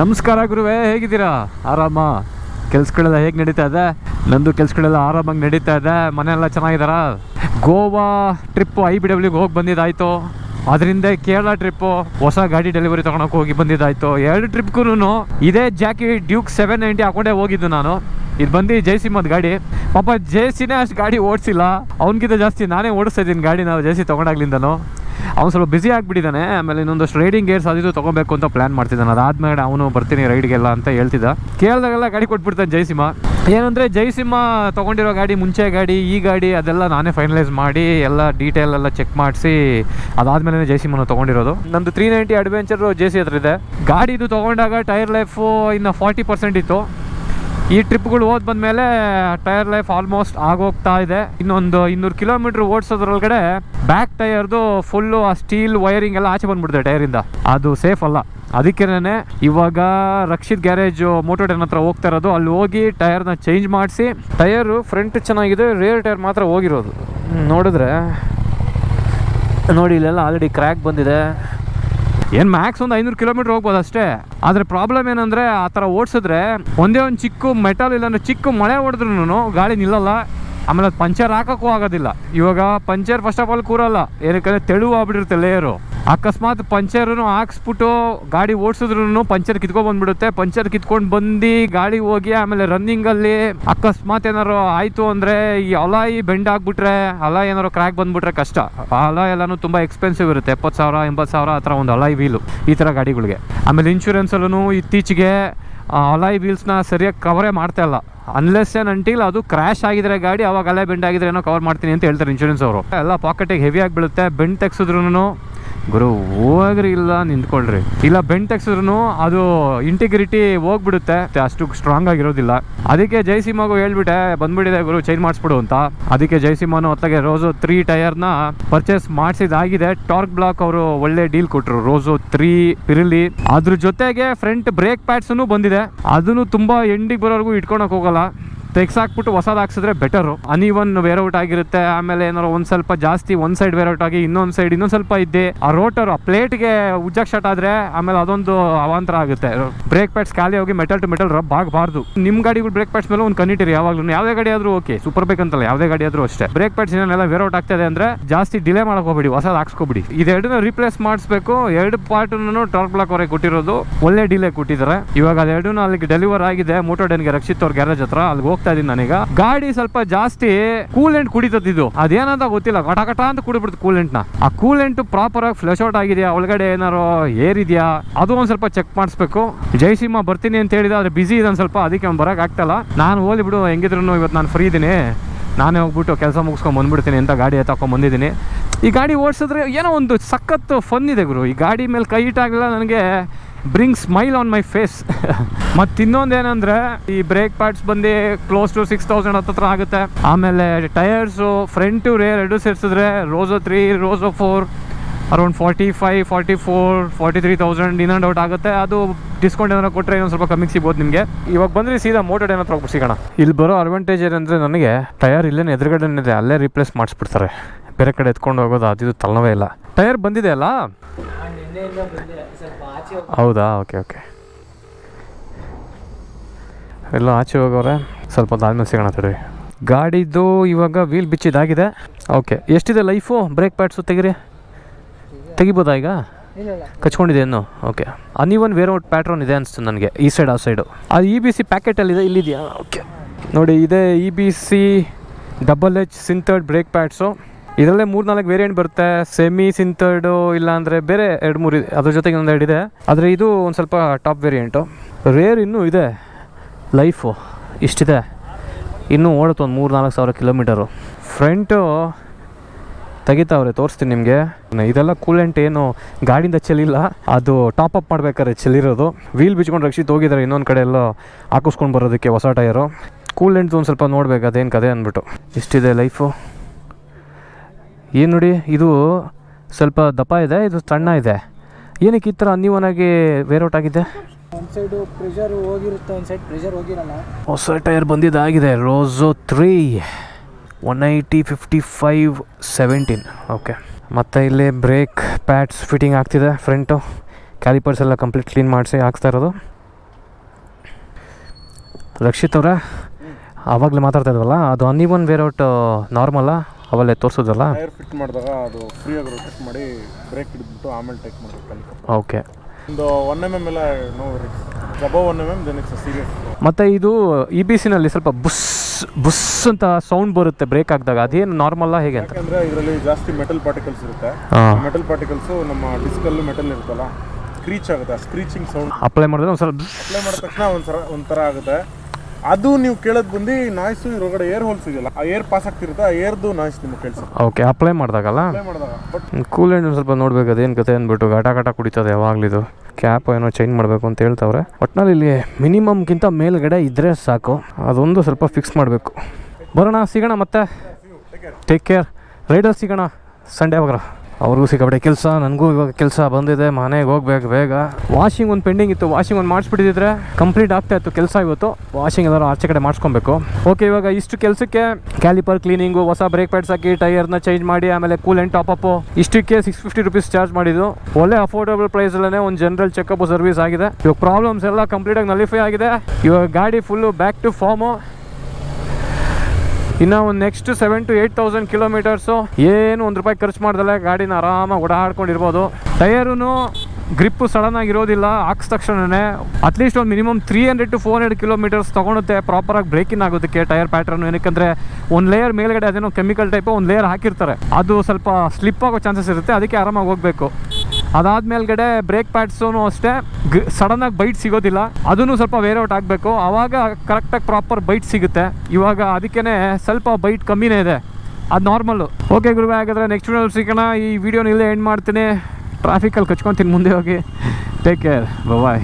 ನಮಸ್ಕಾರ ಗುರುವೇ, ಹೇಗಿದ್ದೀರಾ? ಆರಾಮ? ಕೆಲಸಗಳೆಲ್ಲ ಹೇಗೆ ನಡೀತಾ ಇದೆ? ನಂದು ಕೆಲಸಗಳೆಲ್ಲ ಆರಾಮಾಗಿ ನಡೀತಾ ಇದೆ. ಮನೆಯೆಲ್ಲ ಚೆನ್ನಾಗಿದ್ದಾರಾ? ಗೋವಾ ಟ್ರಿಪ್ಪು ಐ ಬಿ ಡಬ್ಲ್ಯೂಗೆ ಹೋಗಿ ಬಂದಿದ್ದಾಯ್ತು. ಅದರಿಂದ ಕೇರಳ ಟ್ರಿಪ್ಪು ಹೊಸ ಗಾಡಿ ಡೆಲಿವರಿ ತೊಗೊಳಕ್ಕೆ ಹೋಗಿ ಬಂದಿದ್ದಾಯ್ತು. ಎರಡು ಟ್ರಿಪ್ಗೂ ಇದೇ ಜಾಕಿ ಡ್ಯೂಕ್ ಸೆವೆನ್ ನೈಂಟಿ ಹಾಕೊಂಡೇ ಹೋಗಿದ್ದು ನಾನು. ಇದು ಬಂದು ಜೈಸಿಮದ್ ಗಾಡಿ. ಪಾಪ ಜೇಸಿನೇ ಅಷ್ಟು ಗಾಡಿ ಓಡಿಸಿಲ್ಲ. ಅವನಿಗಿಂತ ಜಾಸ್ತಿ ನಾನೇ ಓಡಿಸ್ತಾ ಇದ್ದೀನಿ ಗಾಡಿ, ನಾವು ಜೇಸಿ ತೊಗೊಂಡಾಗ್ಲಿಂದನು. ಅವ್ನು ಸ್ವಲ್ಪ ಬ್ಯುಸಿ ಆಗಿಬಿಟ್ಟಿದ್ದಾನೆ ಆಮೇಲೆ ಇನ್ನೊಂದಷ್ಟು ರೈಡಿಂಗ್ ಗೇರ್ಸ್ ಅದಿದ್ದು ತೊಗೊಬೇಕು ಅಂತ ಪ್ಲ್ಯಾನ್ ಮಾಡ್ತಿದ್ದಾನೆ. ಅದಾದ್ಮೇಲೆ ಅವನು ಬರ್ತೀನಿ ರೈಡ್ಗೆಲ್ಲ ಅಂತ ಹೇಳ್ತಿದ್ದ. ಕೇಳಿದಾಗೆಲ್ಲ ಗಾಡಿ ಕೊಟ್ಬಿಡ್ತಾನೆ ಜೈಸಿಂಹ. ಏನಂದರೆ ಜೈಸಿಂಹ ತೊಗೊಂಡಿರೋ ಗಾಡಿ, ಮುಂಚೆ ಗಾಡಿ, ಈ ಗಾಡಿ ಅದೆಲ್ಲ ನಾನೇ ಫೈನಲೈಸ್ ಮಾಡಿ ಎಲ್ಲ ಡೀಟೇಲ್ ಎಲ್ಲ ಚೆಕ್ ಮಾಡಿಸಿ ಅದಾದಮೇಲೆ ಜೈಸಿಂಹನ ತೊಗೊಂಡಿರೋದು. ನಂದು three ninety adventure J C ಹತ್ರ ಇದೆ. ಗಾಡಿ ಇದು ತೊಗೊಂಡಾಗ ಟೈರ್ ಲೈಫು ಇನ್ನು ಫಾರ್ಟಿ ಪರ್ಸೆಂಟ್ ಇತ್ತು. ಈ ಟ್ರಿಪ್ಗಳು ಹೋದ್ ಬಂದಮೇಲೆ ಟೈರ್ ಲೈಫ್ ಆಲ್ಮೋಸ್ಟ್ ಆಗೋಗ್ತಾ ಇದೆ. ಇನ್ನೊಂದು ಇನ್ನೂರು ಕಿಲೋಮೀಟರ್ ಓಡಿಸೋದ್ರೊಳಗಡೆ ಬ್ಯಾಕ್ ಟೈರ್ದು ಫುಲ್ಲು ಆ ಸ್ಟೀಲ್ ವೈರಿಂಗ್ ಎಲ್ಲ ಆಚೆ ಬಂದ್ಬಿಡುತ್ತೆ ಟೈರಿಂದ. ಅದು ಸೇಫ್ ಅಲ್ಲ. ಅದಕ್ಕೇನೆ ಇವಾಗ ರಕ್ಷಿತ್ ಗ್ಯಾರೇಜು ಮೋಟೋಟೆನ್ ಹತ್ರ ಹೋಗ್ತಾ ಇರೋದು. ಅಲ್ಲಿ ಹೋಗಿ ಟೈರ್ನ ಚೇಂಜ್ ಮಾಡಿಸಿ, ಟೈರು ಫ್ರಂಟ್ ಚೆನ್ನಾಗಿದೆ ರೇರ್ ಟೈರ್ ಮಾತ್ರ ಹೋಗಿರೋದು. ನೋಡಿದ್ರೆ ನೋಡಿ, ಇಲ್ಲೆಲ್ಲ ಆಲ್ರೆಡಿ ಕ್ರ್ಯಾಕ್ ಬಂದಿದೆ. ಏನು ಮ್ಯಾಕ್ಸ್ ಒಂದು ಐನೂರು ಕಿಲೋಮೀಟ್ರ್ ಹೋಗ್ಬೋದು ಅಷ್ಟೇ. ಆದರೆ ಪ್ರಾಬ್ಲಮ್ ಏನಂದರೆ ಆ ಥರ ಓಡಿಸಿದ್ರೆ ಒಂದೇ ಒಂದು ಚಿಕ್ಕ ಮೆಟಲ್ ಇಲ್ಲಾಂದ್ರೆ ಚಿಕ್ಕ ಮಳೆ ಹೊಡೆದ್ರೂ ಗಾಳಿ ನಿಲ್ಲಲ್ಲ. ಆಮೇಲೆ ಅದು ಪಂಚರ್ ಹಾಕೋಕ್ಕೂ ಆಗೋದಿಲ್ಲ. ಇವಾಗ ಪಂಚರ್ ಫಸ್ಟ್ ಆಫ್ ಆಲ್ ಕೂರಲ್ಲ. ಏನಕ್ಕೆ ತೆಳುವಾಗ್ಬಿಟ್ಟಿರುತ್ತೆ ಲೇಯರು ಅಕಸ್ಮಾತ್ ಪಂಚರ್ನು ಹಾಕ್ಸ್ಬಿಟ್ಟು ಗಾಡಿ ಓಡಿಸಿದ್ರು ಪಂಚರ್ ಕಿತ್ಕೊಂಡ್ ಬಂದ್ಬಿಡುತ್ತೆ. ಪಂಚರ್ ಕಿತ್ಕೊಂಡು ಬಂದು ಗಾಡಿ ಹೋಗಿ ಆಮೇಲೆ ರನ್ನಿಂಗಲ್ಲಿ ಅಕಸ್ಮಾತ್ ಏನಾರು ಆಯಿತು ಅಂದರೆ ಈ ಅಲಾಯಿ ಬೆಂಡ್ ಆಗ್ಬಿಟ್ರೆ ಅಲಾಯ್ ಏನಾರು ಕ್ರ್ಯಾಕ್ ಬಂದ್ಬಿಟ್ರೆ ಕಷ್ಟ. ಆ ಅಲ ಎಲ್ಲನೂ ತುಂಬ ಎಕ್ಸ್ಪೆನ್ಸಿವ್ ಇರುತ್ತೆ. ಎಪ್ಪತ್ತು ಸಾವಿರ, ಎಂಬತ್ತು ಸಾವಿರ ಆ ಒಂದು ಅಲಾಯಿ ವೀಲು ಈ ಥರ ಗಾಡಿಗಳಿಗೆ. ಆಮೇಲೆ ಇನ್ಶೂರೆನ್ಸಲ್ಲೂ ಇತ್ತೀಚೆಗೆ ಅಲಾಯ್ ವೀಲ್ಸ್ನ ಸರಿಯಾಗಿ ಕವರೇ ಮಾಡ್ತಾ ಇಲ್ಲ. ಅನ್ಲೆಸ್ ಏನ್ ಅಂಟಿಲ್ಲ ಅದು ಕ್ರ್ಯಾಶ್ ಆಗಿದ್ರೆ ಗಾಡಿ, ಅವಾಗ ಅಲ್ಲೇ ಬೆಂಡ್ ಆಗಿದ್ರೆ ಏನೋ ಕವರ್ ಮಾಡ್ತೀನಿ ಅಂತ ಹೇಳ್ತಾರೆ ಇನ್ಶೂರೆನ್ಸ್ ಅವರು. ಎಲ್ಲ ಪಾಕೆಟಿಗೆ ಹೆವಿ ಆಗಿ ಬೀಳುತ್ತೆ ಬೆಂಡ್ ತೆಗ್ಸಿದ್ರು ಗುರು, ಹೋಗ್ರಿ ಇಲ್ಲ ನಿಂತ್ಕೊಳ್ರಿ. ಇಲ್ಲ, ಬೆಂಟ್ ತೆಗ್ಸಿದ್ರು ಅದು ಇಂಟಿಗ್ರಿಟಿ ಹೋಗ್ಬಿಡುತ್ತೆ. ಅಷ್ಟು ಸ್ಟ್ರಾಂಗ್ ಆಗಿರೋದಿಲ್ಲ. ಅದಕ್ಕೆ ಜೈಸಿಮಾಗು ಹೇಳ್ಬಿಟ್ಟೆ, ಬಂದ್ಬಿಟ್ಟಿದೆ ಗುರು ಚೇಂಜ್ ಮಾಡಿಸ್ಬಿಡು ಅಂತ. ಅದಕ್ಕೆ ಜೈಸಿಮಾನು ಹೊತ್ತಾಗೆ ರೋಸು ತ್ರೀ ಟೈರ್ನ ಪರ್ಚೇಸ್ ಮಾಡಿಸಿದಾಗಿದೆ. ಟಾರ್ಕ್ ಬ್ಲಾಕ್ ಅವರು ಒಳ್ಳೆ ಡೀಲ್ ಕೊಟ್ಟರು ರೋಸು ತ್ರೀ ಪಿರಿಲಿ. ಅದ್ರ ಜೊತೆಗೆ ಫ್ರಂಟ್ ಬ್ರೇಕ್ ಪ್ಯಾಡ್ಸ್ ಬಂದಿದೆ. ಅದನ್ನು ತುಂಬಾ ಎಂಡಿಗೆ ಬರೋವರೆಗೂ ಇಟ್ಕೊಳಕ್ ಹೋಗಲ್ಲ. ತೆಗ್ಸಾಕ್ಬಿಟ್ಟು ಹೊಸದು ಹಾಕ್ಸಿದ್ರೆ ಬೆಟರು ಅನ್ಇವನ್ ವೇರೌಟ್ ಆಗಿರುತ್ತೆ, ಆಮೇಲೆ ಏನಾರು ಒಂದ್ ಸ್ವಲ್ಪ ಜಾಸ್ತಿ ಒಂದ್ ಸೈಡ್ ವೇರೌಟ್ ಆಗಿ ಇನ್ನೊಂದ್ ಸೈಡ್ ಇನ್ನೊಂದ್ ಸ್ವಲ್ಪ ಇದ್ದೆ ಆ ರೋಟರ್ ಆ ಪ್ಲೇಟ್ಗೆ ಉಜ್ಜಕ್ ಶಟ್ ಆದ್ರೆ ಆಮೇಲೆ ಅದೊಂದು ಅವಾಂತರ ಆಗುತ್ತೆ. ಬ್ರೇಕ್ ಪ್ಯಾಡ್ಸ್ ಖಾಲಿ ಹೋಗಿ ಮೆಟಲ್ ಟು ಮೆಟಲ್ ರಬ್ ಆಗಬಾರ್ದು. ನಿಮ್ ಗಾಡಿಗಳು ಬ್ರೇಕ್ ಪ್ಯಾಡ್ಸ್ ಮೇಲೆ ಒಂದು ಕನ್ನಿಟಿರಿ ಯಾವಾಗಲೂ. ಯಾವುದೇ ಗಾಡಿ ಆದ್ರೂ ಓಕೆ ಸೂಪರ್ ಬೇಕ್ ಅಂತಲ್ಲ, ಯಾವುದೇ ಗಾಡಿ ಆದ್ರೂ ಅಷ್ಟೇ. ಬ್ರೇಕ್ ಪ್ಯಾಡ್ಸ್ ಏನೆಲ್ಲ ವೇರೌಟ್ ಆಗ್ತದೆ ಅಂದ್ರೆ ಜಾಸ್ತಿ ಡಿಲೇ ಮಾಡಕ್ ಹೋಗ್ಬೇಡಿ, ಹೊಸದು ಹಾಕ್ಸ್ಕೊಬಿಡಿ. ಇದೆರಡನ್ನ ರಿಪ್ಲೇಸ್ ಮಾಡಿಸ್ಬೇಕು. ಎರಡು ಪಾರ್ಟ್ ಟಾರ್ಕ್ ಬ್ಲಾಕ್ ಅವರೇ ಕೊಟ್ಟಿರೋದು. ಒಳ್ಳೆ ಡಿಲೇ ಕೊಟ್ಟಿದ್ದಾರೆ. ಇವಾಗ ಅದೆರಡೂ ಅಲ್ಲಿಗೆ ಡೆಲಿವರ್ ಆಗಿದೆ. ಮೋಟೋಡೆನ್ಗೆ ರಕ್ಷಿತ್ ಅವ್ರ ಗ್ಯಾರೇಜ್ ಹತ್ರ. ಅಲ್ಲಿಗೆ ಹೋಗ್ತಾ ಇದೀನಿ ನಾನೀಗ. ಗಾಡಿ ಸ್ವಲ್ಪ ಜಾಸ್ತಿ ಕೂಲೆಂಟ್ ಕುಡಿತದ್ದು ಅದೇನಂತ ಗೊತ್ತಿಲ್ಲ. ಕಟ ಅಂತ ಕುಡಿಬಿಡ್ತು ಕೂಲೆಂಟ್ನ. ಆ ಕೂಲೆಂಟ್ ಪ್ರಾಪರ್ ಆಗಿ ಫ್ಲಶ್ ಔಟ್ ಆಗಿದೆಯಾ? ಒಳಗಡೆ ಏನಾರು ಏರಿದ್ಯಾ ಅದು ಒಂದ್ ಸ್ವಲ್ಪ ಚೆಕ್ ಮಾಡಿಸ್ಬೇಕು. ಜೈಸಿಂಹ ಬರ್ತೀನಿ ಅಂತ ಹೇಳಿದ, ಆದ್ರೆ ಬಿಸಿ ಇದೆ ಸ್ವಲ್ಪ. ಅದಕ್ಕೆ ಅವ್ನು ಬರಕ್ ಆಗ್ತಲ್ಲ. ನಾನು ಹೋಲಿ ಬಿಡು ಹೆಂಗಿದ್ರು ಇವತ್ತು ನಾನು ಫ್ರೀ ಇದ್ದೀನಿ ನಾನೇ ಹೋಗ್ಬಿಟ್ಟು ಕೆಲಸ ಮುಗಿಸ್ಕೊಂಡು ಬಂದ್ಬಿಡ್ತೀನಿ ಅಂತ ಗಾಡಿ ಎತ್ತಾಕೊಂಡು ಬಂದಿದ್ದೀನಿ. ಈ ಗಾಡಿ ಓಡಿಸಿದ್ರೆ ಏನೋ ಒಂದು ಸಖತ್ತು ಫನ್ ಇದೆ ಗುರು. ಈ ಗಾಡಿ ಮೇಲೆ ಕೈ ಇಟ್ಟಾಗಲ್ಲ ನನಗೆ bring smile on my face ಮತ್ತು ಇನ್ನೊಂದು ಏನಂದರೆ, ಈ ಬ್ರೇಕ್ ಪ್ಯಾಡ್ಸ್ ಬಂದು ಕ್ಲೋಸ್ ಟು ಸಿಕ್ಸ್ ತೌಸಂಡ್ ಹತ್ತತ್ರ ಆಗುತ್ತೆ. ಆಮೇಲೆ ಟೈರ್ಸು ಫ್ರಂಟು ರೇರ್ ಎರಡು ಸೇರಿಸಿದ್ರೆ Rosso three Rosso four around forty five forty four forty three thousand in and out ಆಗುತ್ತೆ. ಅದು ಡಿಸ್ಕೌಂಟ್ ಏನಾದ್ರು ಕೊಟ್ಟರೆ ಇನ್ನೊಂದು ಸ್ವಲ್ಪ ಕಮ್ಮಿ ಸಿಗ್ಬೋದು ನಿಮಗೆ. ಇವಾಗ ಬಂದರೆ ಸೀದಾ ಮೋಟರ್ ಏನಾದ್ರು ಹೋಗಿ ಸಿಗೋಣ. ಇಲ್ಲಿ ಬರೋ ಅಡ್ವಾಂಟೇಜ್ ಏನಂದರೆ ನನಗೆ ಟೈರ್ ಇಲ್ಲೇ ಎದುರುಗಡೆ ಅಲ್ಲೇ ರಿಪ್ಲೇಸ್ ಮಾಡಿಸ್ಬಿಡ್ತಾರೆ. ಬೇರೆ ಕಡೆ ಎತ್ಕೊಂಡು ಹೋಗೋದು ಅದು ತಲೆನೋವೇ ಇಲ್ಲ. ಟೈರ್ ಬಂದಿದೆ ಅಲ್ಲ? ಹೌದಾ? Okay okay. ಎಲ್ಲ ಆಚೆ ಹೋಗೋರೆ. ಸ್ವಲ್ಪ ಹೊತ್ತು ಸಿಗೋಣ ತಡಿ. ಗಾಡಿದು ಇವಾಗ ವೀಲ್ ಬಿಚ್ಚಿದಾಗಿದೆ. ಓಕೆ, ಎಷ್ಟಿದೆ ಲೈಫು? ಬ್ರೇಕ್ ಪ್ಯಾಡ್ಸು ತೆಗಿರಿ? ತೆಗಿಬೋದಾ ಈಗ? ಕಚ್ಕೊಂಡಿದೆ ಇನ್ನು? Okay. Uneven wear out pattern ಇದೆ ಅನಿಸ್ತು ನನಗೆ, ಈ ಸೈಡ್ ಆ ಸೈಡು ಅದು ಇ ಬಿ ಸಿ ಪ್ಯಾಕೆಟಲ್ಲಿದೆ ಇಲ್ಲಿದೆಯಾ? ಓಕೆ. ನೋಡಿ, ಇದೆ E B C double H sintered brake pads ಇದರಲ್ಲೇ ಮೂರು ನಾಲ್ಕು ವೇರಿಯಂಟ್ ಬರುತ್ತೆ. ಸೆಮಿ ಸಿಂತರ್ಡು ಇಲ್ಲಾಂದರೆ ಬೇರೆ ಎರಡು ಮೂರು ಇದೆ. ಅದ್ರ ಜೊತೆಗೆ ಒಂದು ಎರಡು ಇದೆ ಆದರೆ ಇದು ಒಂದು ಸ್ವಲ್ಪ ಟಾಪ್ ವೇರಿಯಂಟು ರೇರ್ ಇನ್ನೂ ಇದೆ. ಲೈಫು ಇಷ್ಟಿದೆ. ಇನ್ನೂ ಓಡುತ್ತೆ ಒಂದು ಮೂರು ನಾಲ್ಕು ಸಾವಿರ ಕಿಲೋಮೀಟರು ಫ್ರಂಟು ತೆಗಿತಾವ್ರೆ ತೋರಿಸ್ತೀನಿ ನಿಮಗೆ. ಇದೆಲ್ಲ ಕೂಲೆಂಟ್ ಏನು ಗಾಡಿಯಿಂದ ಚೆಲ್ಲಿಲ್ಲ. ಅದು ಟಾಪ್ ಅಪ್ ಮಾಡ್ಬೇಕಾದ್ರೆ ಚೆಲ್ಲಿರೋದು. ವೀಲ್ ಬಿಚ್ಕೊಂಡು ರಕ್ಷಿತ್ ಹೋಗಿದ್ದಾರೆ ಇನ್ನೊಂದು ಕಡೆ ಎಲ್ಲ ಹಾಕಿಸ್ಕೊಂಡು ಬರೋದಕ್ಕೆ ಹೊಸ ಟೈರು ಕೂಲೆಂಟ್ದು ಒಂದು ಸ್ವಲ್ಪ ನೋಡ್ಬೇಕು, ಅದೇನು ಕದೆ ಅಂದ್ಬಿಟ್ಟು. ಇಷ್ಟಿದೆ ಲೈಫು ಏನು ನೋಡಿ ಇದು ಸ್ವಲ್ಪ ದಪ್ಪ ಇದೆ ಇದು ಸಣ್ಣ ಇದೆ. ಏನಕ್ಕೆ ಈ ಥರ ಆಗಿ ವೇರೌಟ್ ಆಗಿದೆ? ಒಂದು ಸೈಡು ಪ್ರೆಷರ್ ಹೋಗಿರುತ್ತೆ ಒಂದು ಸೈಡ್ ಪ್ರೆಷರ್ ಹೋಗಿರಲ್ಲ. ಹೊಸ tyre ಬಂದಿದ್ದಾಗಿದೆ Rosso three one eighty fifty five seventeen okay ಮತ್ತು ಇಲ್ಲಿ ಬ್ರೇಕ್ ಪ್ಯಾಡ್ಸ್ ಫಿಟ್ಟಿಂಗ್ ಆಗ್ತಿದೆ ಫ್ರಂಟು ಕ್ಯಾಲಿಪರ್ಸ್ ಎಲ್ಲ ಕಂಪ್ಲೀಟ್ ಕ್ಲೀನ್ ಮಾಡಿಸಿ ಹಾಕ್ತಾ ಇರೋದು. ರಕ್ಷಿತ್ ಅವರೇ ಆವಾಗಲೇ ಮಾತಾಡ್ತಾ ಇದ್ವಲ್ಲ ಅದು ಅನ್ಇವನ್ ವೇರೌಟ್ ನಾರ್ಮಲ್ಲ ಅವಲ್ಲೇ ತೋರಿಸೋದಲ್ಲ? ಟೈರ್ ಫಿಟ್ ಮಾಡಿದಾಗ ಅದು ಫ್ರೀ ಆಗಿ ರೊಟೇಟ್ ಮಾಡಿ ಬ್ರೇಕ್ ಹಿಡಿದ್ಬಿಟ್ಟು ಆಮೇಲೆ ಟೇಕ್ ಮಾಡಬೇಕು ಓಕೆ. ಒಂದು ಒನ್ ಎಂ ಎಂ ಎಲ್ಲ ನೋಡಿ ಜಬೋ one M M then it's serious ಮತ್ತು ಇದು ಇ ಬಿ ಸಿನಲ್ಲಿ ಸ್ವಲ್ಪ ಬುಸ್ ಬುಸ್ ಅಂತ ಸೌಂಡ್ ಬರುತ್ತೆ ಬ್ರೇಕ್ ಹಾಕಿದಾಗ. ಅದೇನು ನಾರ್ಮಲ್ಲ ಹೇಗೆ ಅಂತ? ಯಾಕಂದ್ರೆ ಇದರಲ್ಲಿ ಜಾಸ್ತಿ ಮೆಟಲ್ ಪಾರ್ಟಿಕಲ್ಸ್ ಇರುತ್ತೆ. ಹಾಂ. ಮೆಟಲ್ ಪಾರ್ಟಿಕಲ್ಸು ನಮ್ಮ ಡಿಸ್ಕಲ್ಲು ಮೆಟಲ್ ಇರುತ್ತಲ್ಲ ಸ್ಕ್ರೀಚ್ ಆಗುತ್ತೆ. ಸ್ಕ್ರೀಚಿಂಗ್ ಸೌಂಡ್ ಅಪ್ಲೈ ಮಾಡಿದ್ರೆ ಒಂದು ಸ್ವಲ್ಪ ಅಪ್ಲೈ ಮಾಡಿದ ತಕ್ಷಣ ಒಂಥರ ಒಂಥರ ಆಗುತ್ತೆ. ಅದು ನೀವು ಕೇಳೋದು ಬಂದು ನಾಯ್ಸು ಇದ್ರೊಳಗಡೆ ಏರ್ ಹೋಲ್ಸ್ ಇದೆಯಲ್ಲ ಆ ಏರ್ ಪಾಸ್ ಆಗ್ತಿರುತ್ತೆ ಆ ಏರ್ದು ನಾಯ್ಸ್ ನಿಮ್ಗೆ ಕೇಳಿಸುತ್ತೆ. ಓಕೆ ಅಪ್ಲೈ ಮಾಡಿದಾಗಲ್ಲ? ಅಪ್ಲೈ ಮಾಡಿದಾಗ ಬಟ್ ಕೂಲೆಂಟ್ ಸ್ವಲ್ಪ ನೋಡ್ಬೇಕು ಅದೇನು ಕತೆ ಅಂದ್ಬಿಟ್ಟು ಗಾಟ ಗಾಟ ಕುಡಿತದೆ ಯಾವಾಗಲಿದು ಕ್ಯಾಪ್ ಏನೋ ಚೇಂಜ್ ಮಾಡಬೇಕು ಅಂತ ಹೇಳ್ತಾವ್ರೆ. ಒಟ್ನಲ್ಲಿ ಇಲ್ಲಿ ಮಿನಿಮಮ್ಗಿಂತ ಮೇಲ್ಗಡೆ ಇದ್ದರೆ ಸಾಕು. ಅದೊಂದು ಸ್ವಲ್ಪ ಫಿಕ್ಸ್ ಮಾಡಬೇಕು. ಬರೋಣ ಸಿಗೋಣ ಮತ್ತೆ. ಟೇಕ್ ಕೇರ್ ರೈಡರ್ ಸಿಗೋಣ. ಸಂಡೇ ಅವಾಗ ಅವ್ರಿಗೂ ಸಿಕ್ಕಾಪಟ್ಟೆ ಕೆಲಸ, ನನಗೂ ಇವಾಗ ಕೆಲಸ ಬಂದಿದೆ, ಮನೆಗೆ ಹೋಗ್ಬೇಕು ಬೇಗ. ವಾಷಿಂಗ್ ಒಂದು ಪೆಂಡಿಂಗ್ ಇತ್ತು ವಾಷಿಂಗ್ ಒಂದು ಮಾಡಿಸ್ಬಿಟ್ಟಿದ್ರೆ ಕಂಪ್ಲೀಟ್ ಆಗ್ತಾ ಇತ್ತು ಕೆಲಸ ಇವತ್ತು. ವಾಷಿಂಗ್ ಎಲ್ಲರೂ ಆಚೆ ಕಡೆ ಮಾಡಿಸ್ಕೊಬೇಕು. ಓಕೆ ಇವಾಗ ಇಷ್ಟು ಕೆಲಸಕ್ಕೆ ಕ್ಯಾಲಿಪರ್ ಕ್ಲೀನಿಂಗು ಹೊಸ ಬ್ರೇಕ್ ಪ್ಯಾಡ್ಸ್ ಹಾಕಿ ಟೈರ್ನ ಚೇಂಜ್ ಮಾಡಿ, ಆಮೇಲೆ ಕೂಲ್ ಕೂಲೆಂಟ್ ಟಾಪಪ್ಪು ಇಷ್ಟಕ್ಕೆ ಸಿಕ್ಸ್ ಫಿಫ್ಟಿ ರುಪೀಸ್ ಚಾರ್ಜ್ ಮಾಡಿದ್ದು. ಒಳ್ಳೆ ಅಫೋರ್ಡಬಲ್ ಪ್ರೈಸಲ್ಲೇ ಒಂದು ಜನರಲ್ ಚೆಕಪ್ ಸರ್ವಿಸ್ ಆಗಿದೆ. ಇವಾಗ ಪ್ರಾಬ್ಲಮ್ಸ್ ಎಲ್ಲ ಕಂಪ್ಲೀಟಾಗಿ ನಲಿಫೈ ಆಗಿದೆ. ಇವಾಗ ಗಾಡಿ ಫುಲ್ಲು ಬ್ಯಾಕ್ ಟು ಫಾರ್ಮು ಇನ್ನು ಒಂದು next seven to eight thousand kilometres ಏನು ಒಂದು ರೂಪಾಯಿ ಖರ್ಚು ಮಾಡ್ದಲ್ಲ ಗಾಡಿನ ಆರಾಮಾಗಿ ಓಡಾಡ್ಕೊಂಡಿರ್ಬೋದು. ಟಯರೂ ಗ್ರಿಪ್ಪು ಸಡನ್ ಆಗಿರೋದಿಲ್ಲ ಹಾಕ್ಸ್ ತಕ್ಷಣ ಅಟ್ಲೀಸ್ಟ್ ಒಂದು minimum three hundred to four hundred kilometres ತೊಗೊಳುತ್ತೆ ಪ್ರಾಪರಾಗಿ ಬ್ರೇಕಿನ್ ಆಗೋದಕ್ಕೆ ಟೈರ್ ಪ್ಯಾಟರ್ನ್ ಏನಕ್ಕೆ ಒಂದು ಲೇಯರ್ ಮೇಲ್ಗಡೆ ಅದೇನೋ ಕೆಮಿಕಲ್ ಟೈಪ್ ಒಂದು ಲೇಯರ್ ಹಾಕಿರ್ತಾರೆ. ಅದು ಸ್ವಲ್ಪ ಸ್ಲಿಪ್ ಆಗೋ ಚಾನ್ಸಸ್ ಇರುತ್ತೆ, ಅದಕ್ಕೆ ಆರಾಮಾಗಿ ಹೋಗಬೇಕು. ಅದಾದ್ಮೇಲ್ಗಡೆ ಬ್ರೇಕ್ ಪ್ಯಾಡ್ಸೂ ಅಷ್ಟೇ ಸಡನ್ನಾಗಿ ಬೈಟ್ ಸಿಗೋದಿಲ್ಲ. ಅದನ್ನು ಸ್ವಲ್ಪ ವೇರ್ ಔಟ್ ಆಗಬೇಕು. ಆವಾಗ ಕರೆಕ್ಟಾಗಿ ಪ್ರಾಪರ್ ಬೈಟ್ ಸಿಗುತ್ತೆ. ಇವಾಗ ಅದಕ್ಕೇ ಸ್ವಲ್ಪ ಬೈಟ್ ಕಮ್ಮಿನೇ ಇದೆ. ಅದು ನಾರ್ಮಲ್ಲು ಓಕೆ ಗುರುವೆ, ಹಾಗಾದರೆ ನೆಕ್ಸ್ಟ್ ವಿಡಿಯೋ ಸಿಗೋಣ. ಈ ವಿಡಿಯೋನ ಇಲ್ಲೇ ಎಂಡ್ ಮಾಡ್ತೀನಿ. ಟ್ರಾಫಿಕಲ್ಲಿ ಕಚ್ಕೊತೀನಿ ಮುಂದೆ ಹೋಗಿ. Take care bye